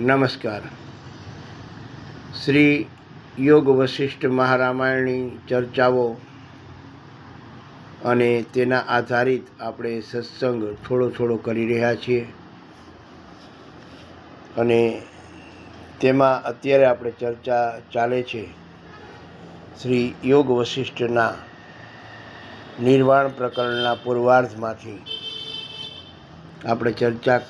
નમસ્કાર. શ્રી યોગ વશિષ્ઠ મહારામાયણની ચર્ચાઓ અને તેના આધારિત આપણે સત્સંગ થોડો થોડો કરી રહ્યા છીએ. અને તેમાં અત્યારે આપણે ચર્ચા ચાલે છે શ્રી યોગ વશિષ્ઠના નિર્વાણ પ્રકરણના પૂર્વાર્ધમાંથી. આપણે ચર્ચા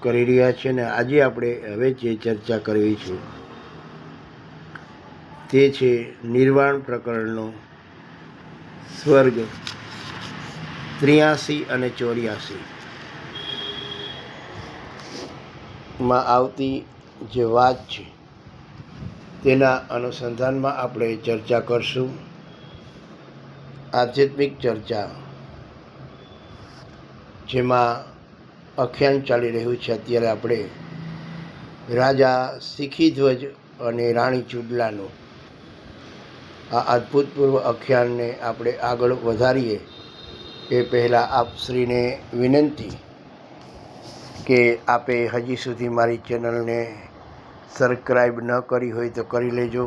કરી રહ્યા છીએ ને આજે આપણે હવે જે ચર્ચા કરવી છે, તે છે નિર્વાણ પ્રકરણનો સ્વર્ગ ત્રિયાસી અને ચોર્યાસી. માં આવતી જે વાત છે, તેના અનુસંધાનમાં આપણે ચર્ચા કરશું. આધ્યાત્મિક ચર્ચા, જેમાં આખ્યાન ચાલી રહ્યું છે. અત્યારે આપણે રાજા શિખીધ્વજ અને રાણી ચુડલાનું આ અદ્ભુતપૂર્વ અખ્યાનને આપણે આગળ વધારીએ, એ પહેલાં આપ શ્રીને વિનંતી કે આપે હજી સુધી મારી ચેનલને સબસ્ક્રાઈબ ન કરી હોય તો કરી લેજો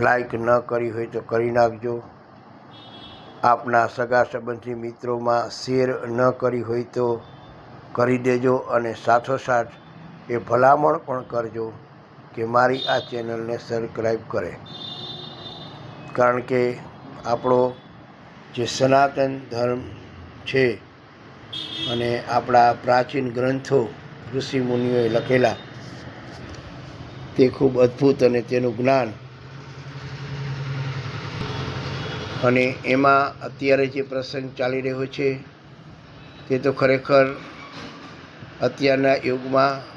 લાઈક ન કરી હોય તો કરી નાખજો. આપના સગા સંબંધી મિત્રોમાં શેર ન કરી હોય તો કરી દેજો અને સાથોસાથ એ ભલામણ પણ કરજો કે મારી આ ચેનલને સબસ્ક્રાઈબ કરે. કારણ કે આપણો જે સનાતન ધર્મ છે અને આપણા પ્રાચીન ગ્રંથો ઋષિ મુનિઓએ લખેલા, તે ખૂબ અદ્ભુત અને તેનું જ્ઞાન અને એમાં અત્યારે જે પ્રસંગ ચાલી રહ્યો છે, તે તો ખરેખર અત્યારના યુગમાં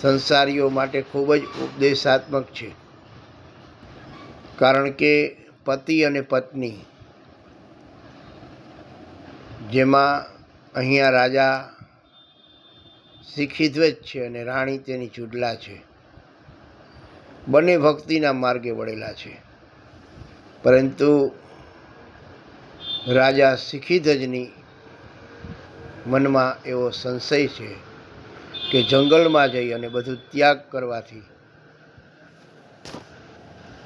સંસારીઓ માટે ખૂબ જ ઉપદેશાત્મક છે. કારણ કે પતિ અને પત્ની જેમાં અહીંયા રાજા શિખીધ્વજ છે અને રાણી તેની ચૂડલા છે. બંને ભક્તિના માર્ગે વળેલા છે. પરંતુ રાજા શિખીધ્વજની મનમાં એવો સંશય છે કે જંગલમાં જઈ અને બધું ત્યાગ કરવાથી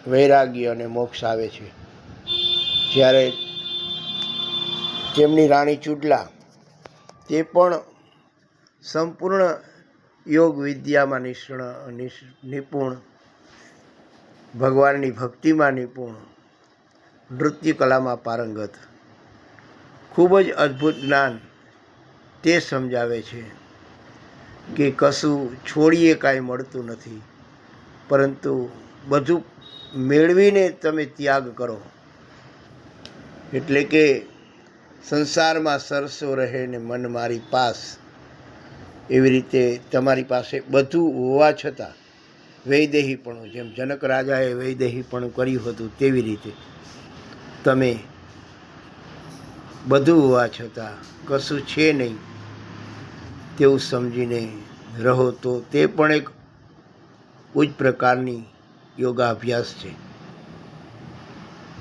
વૈરાગ્ય અને મોક્ષ આવે છે. જ્યારે તેમની રાણી ચૂડલા, તે પણ સંપૂર્ણ યોગ વિદ્યામાં નિષ્ણ નિષ- નિપુણ, ભગવાનની ભક્તિમાં નિપુણ નૃત્ય કલામાં પારંગત. ખૂબ જ અદ્ભુત જ્ઞાન તે સમજાવે છે કે કશું છોડીએ કાંઈ મળતું નથી. પરંતુ બધું મેળવીને તમે ત્યાગ કરો. એટલે કે સંસારમાં સરસો રહે ને મન મારી પાસ. એવી રીતે તમારી પાસે બધું હોવા છતાં વૈદેહીપણું જેમ જનક રાજાએ વૈદેહીપણું કર્યું હતું તેવી રીતે તમે બધું હોવા છતાં કશું છે નહીં. તેવું સમજીને રહો તો તે પણ એક ઉચ્ચ પ્રકારની યોગાભ્યાસ છે.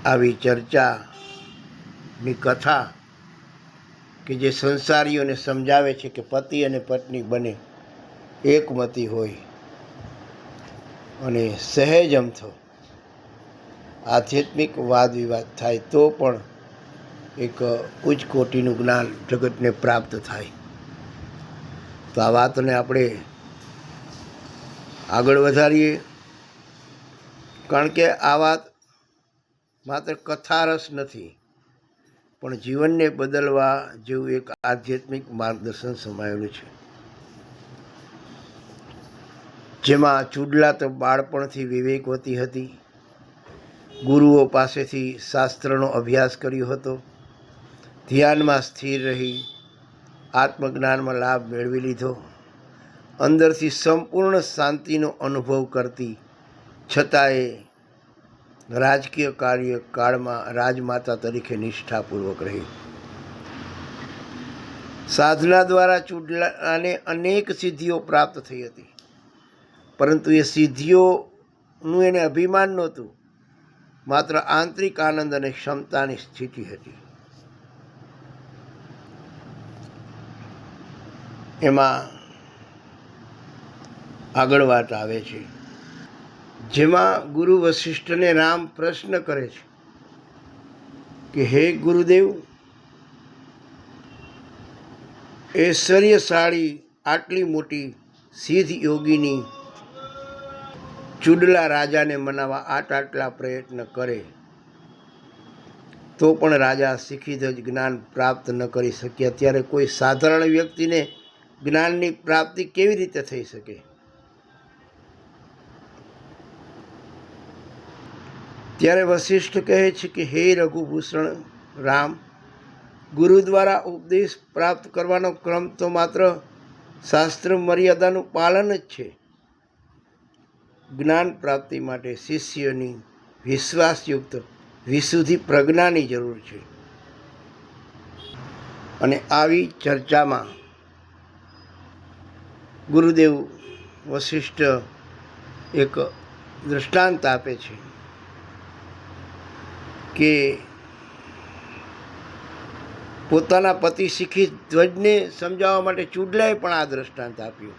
આવી ચર્ચાની કથા કે જે સંસારીઓને સમજાવે છે કે પતિ અને પત્ની બને એકમતી હોય અને સહેજ અમથો આધ્યાત્મિક વાદ વિવાદ થાય તો પણ એક ઉચ્ચ કોટીનું જ્ઞાન જગતને પ્રાપ્ત થાય. તો આ વાતને આપણે આગળ વધારીએ. કારણ કે આ વાત માત્ર કથારસ નથી, પણ જીવનને બદલવા જેવું એક આધ્યાત્મિક માર્ગદર્શન સમાયેલું છે. જેમાં ચૂડલા તો બાળપણથી વિવેકવતી હતી. ગુરુઓ પાસેથી શાસ્ત્રનો અભ્યાસ કર્યો હતો. ધ્યાનમાં સ્થિર રહી આત્મજ્ઞાનમાં લાભ મેળવી લીધો. અંદરથી સંપૂર્ણ શાંતિનો અનુભવ કરતી, છતાંય રાજકીય કાર્ય કાળમાં રાજમાતા તરીકે નિષ્ઠાપૂર્વક રહી. સાધના દ્વારા ચૂડલાને અનેક સિદ્ધિઓ પ્રાપ્ત થઈ હતી. પરંતુ એ સિદ્ધિઓનું એને અભિમાન નહોતું. માત્ર આંતરિક આનંદ અને ક્ષમતાની સ્થિતિ હતી. એમાં આગળ વાત આવે છે. જેમાં ગુરુ વશિષ્ઠને રામ પ્રશ્ન કરે છે કે, હે ગુરુદેવ ઐશ્વર્યશાળી આટલી મોટી સિદ્ધ યોગીની ચુડલા રાજાને મનાવવા આટ આટલા પ્રયત્ન કરે, તો પણ રાજા શીખી જ જ્ઞાન પ્રાપ્ત ન કરી શક્યા. ત્યારે કોઈ સાધારણ વ્યક્તિને જ્ઞાનની પ્રાપ્તિ કેવી રીતે થઈ શકે? ત્યારે વશિષ્ઠ કહે છે કે, હે રઘુભૂષણ રામ, ગુરુ દ્વારા ઉપદેશ પ્રાપ્ત કરવાનો ક્રમ તો માત્ર શાસ્ત્ર મર્યાદાનું પાલન જ છે. જ્ઞાન પ્રાપ્તિ માટે શિષ્યની વિશ્વાસયુક્ત વિશુદ્ધિ પ્રજ્ઞાની જરૂર છે. અને આવી ચર્ચામાં ગુરુદેવ વશિષ્ઠ એક દૃષ્ટાંત આપે છે કે પોતાના પતિ શીખી ધ્વજને સમજાવવા માટે ચૂડલાએ પણ આ દૃષ્ટાંત આપ્યું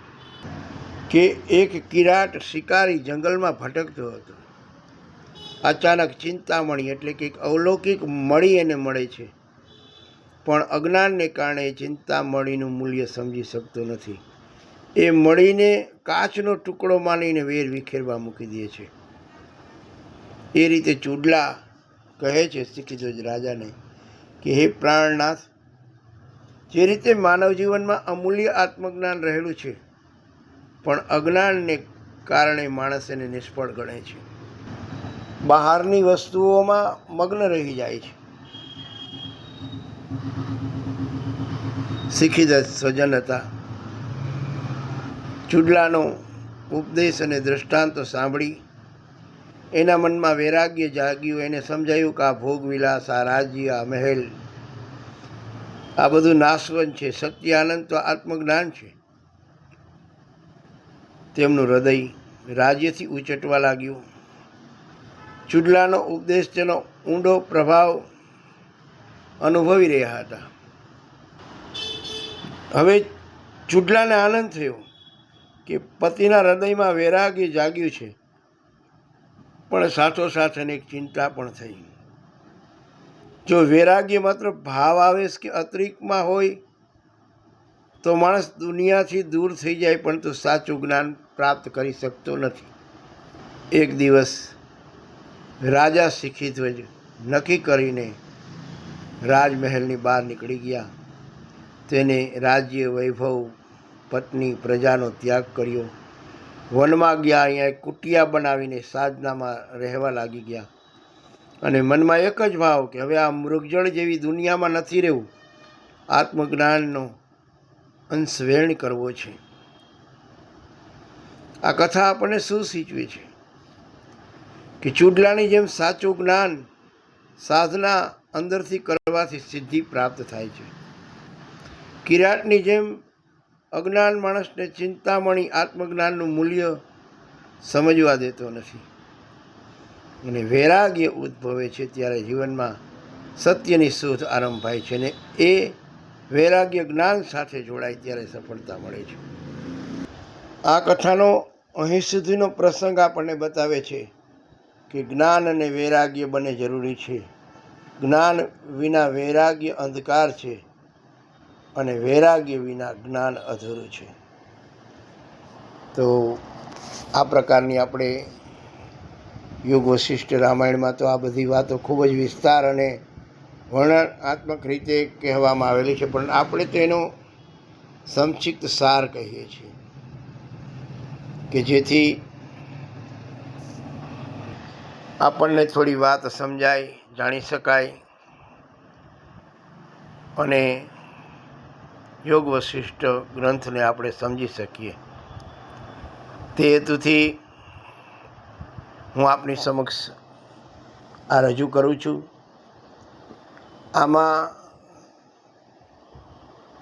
કે એક કિરાટ શિકારી જંગલમાં ભટકતો હતો. અચાનક ચિંતામણી એટલે કે એક અવલૌકિક મળી એને મળે છે. પણ અજ્ઞાનને કારણે ચિંતામણીનું મૂલ્ય સમજી શકતો નથી. એ મળીને કાચનો ટુકડો માનીને વેર વિખેરવા મૂકી દે છે. એ રીતે ચૂડલા કહે છે શીખીધ્વજ રાજાને કે, હે પ્રાણનાથ, જે રીતે માનવ જીવનમાં અમૂલ્ય આત્મજ્ઞાન રહેલું છે, પણ અજ્ઞાનને કારણે માણસ એને નિષ્ફળ ગણે છે. બહારની વસ્તુઓમાં મગ્ન રહી જાય છે. શીખીદત્ત સ્વજન હતા. ચૂડલાનો ઉપદેશ અને દ્રષ્ટાંતો સાંભળી એના મનમાં વૈરાગ્ય જાગ્યું, એને સમજાયું કે આ ભોગવિલાસ આ રાજ્ય આ મહેલ, આ બધું નાશવંત છે સત્ય આનંદ તો આત્મજ્ઞાન છે. તેમનું હૃદય રાજ્યથી ઉચટવા લાગ્યું. ચૂડલાનો ઉપદેશ તેનો ઊંડો પ્રભાવ અનુભવી રહ્યા હતા. હવે ચૂડલાને આનંદ થયો. કે પતિના હૃદયમાં વૈરાગ્ય જાગ્યું છે. પણ સાથોસાથ અનેક ચિંતા પણ થઈ. જો વૈરાગ્ય માત્ર ભાવ આવેશ કે અતિરિક્તમાં હોય, તો માણસ દુનિયાથી દૂર થઈ જાય પણ તો સાચું જ્ઞાન પ્રાપ્ત કરી શકતો નથી. એક દિવસ રાજા શિખિધ્વજ નક્કી કરીને રાજમહેલની બહાર નીકળી ગયા. તેને રાજ્ય વૈભવ પત્ની પ્રજાનો ત્યાગ કર્યો. વનમાં ગયા, અહીંયા કુટિયા બનાવીને સાધનામાં રહેવા લાગી ગયા. અને મનમાં એક જ ભાવ કે હવે આ મૃગજળ જેવી દુનિયામાં નથી રહેવું. આત્મજ્ઞાનનો અંશવેણ કરવો છે. આ કથા આપણને શું સૂચવે છે? કે ચૂડલાની જેમ સાચું જ્ઞાન સાધના અંદરથી કરવાથી સિદ્ધિ પ્રાપ્ત થાય છે. કિરાટની જેમ અજ્ઞાન માણસને ચિંતામણી આત્મજ્ઞાનનું મૂલ્ય સમજવા દેતો નથી. અને વૈરાગ્ય ઉદ્ભવે છે ત્યારે જીવનમાં સત્યની શોધ આરંભાય છે ને એ વૈરાગ્ય જ્ઞાન સાથે જોડાય ત્યારે સફળતા મળે છે. આ કથાનો અહીં સુધીનો પ્રસંગ આપણને બતાવે છે કે જ્ઞાન અને વૈરાગ્ય બંને જરૂરી છે. જ્ઞાન વિના વૈરાગ્ય અંધકાર છે. અને વૈરાગ્ય વિના જ્ઞાન અધૂરું છે. તો આ પ્રકારની આપણે યુગ વશિષ્ઠ રામાયણમાં તો આ બધી વાતો ખૂબ જ વિસ્તાર અને વર્ણનાત્મક રીતે કહેવામાં આવેલી છે, પણ આપણે તો એનો સંક્ષિપ્ત સાર કહીએ છીએ કે જેથી આપણને થોડી વાત સમજાય, જાણી શકાય અને યોગ વશિષ્ઠ ગ્રંથને આપણે સમજી શકીએ. તે હેતુથી હું આપની સમક્ષ આ રજૂ કરું છું. આમાં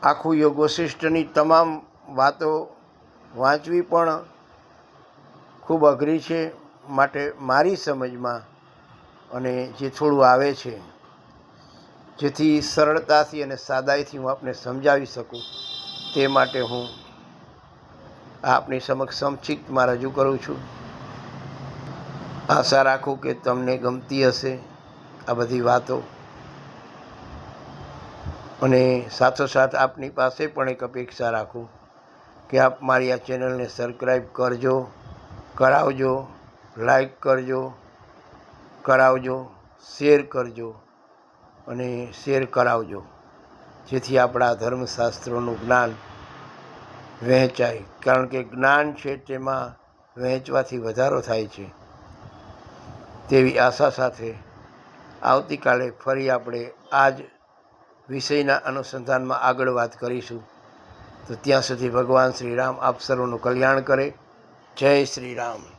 આખું યોગ વશિષ્ઠની તમામ વાતો વાંચવી પણ ખૂબ અઘરી છે, માટે મારી સમજમાં અને જે થોડું આવે છે જેથી સરળતાથી અને સાદાઈથી હું આપને સમજાવી શકું, તે માટે હું આપની સમક્ષ સંક્ષિપ્તમાં રજૂ કરું છું. આશા રાખું કે તમને ગમતી હશે આ બધી વાતો. અને સાથોસાથ આપની પાસે પણ એક અપેક્ષા રાખું કે આપ મારી આ ચેનલને સબસ્ક્રાઈબ કરજો, કરાવજો લાઈક કરજો, કરાવજો, શેર કરજો. અને શેર કરાવજો. જેથી આપણા ધર્મશાસ્ત્રોનું જ્ઞાન વહેંચાય. કારણ કે જ્ઞાન છે તેમાં વહેંચવાથી વધારો થાય છે. તેવી આશા સાથે આવતીકાલે ફરી આપણે આ જ વિષયના અનુસંધાનમાં આગળ વાત કરીશું. તો ત્યાં સુધી ભગવાન શ્રી રામ આપ સર્વનું કલ્યાણ કરે. જય શ્રી રામ.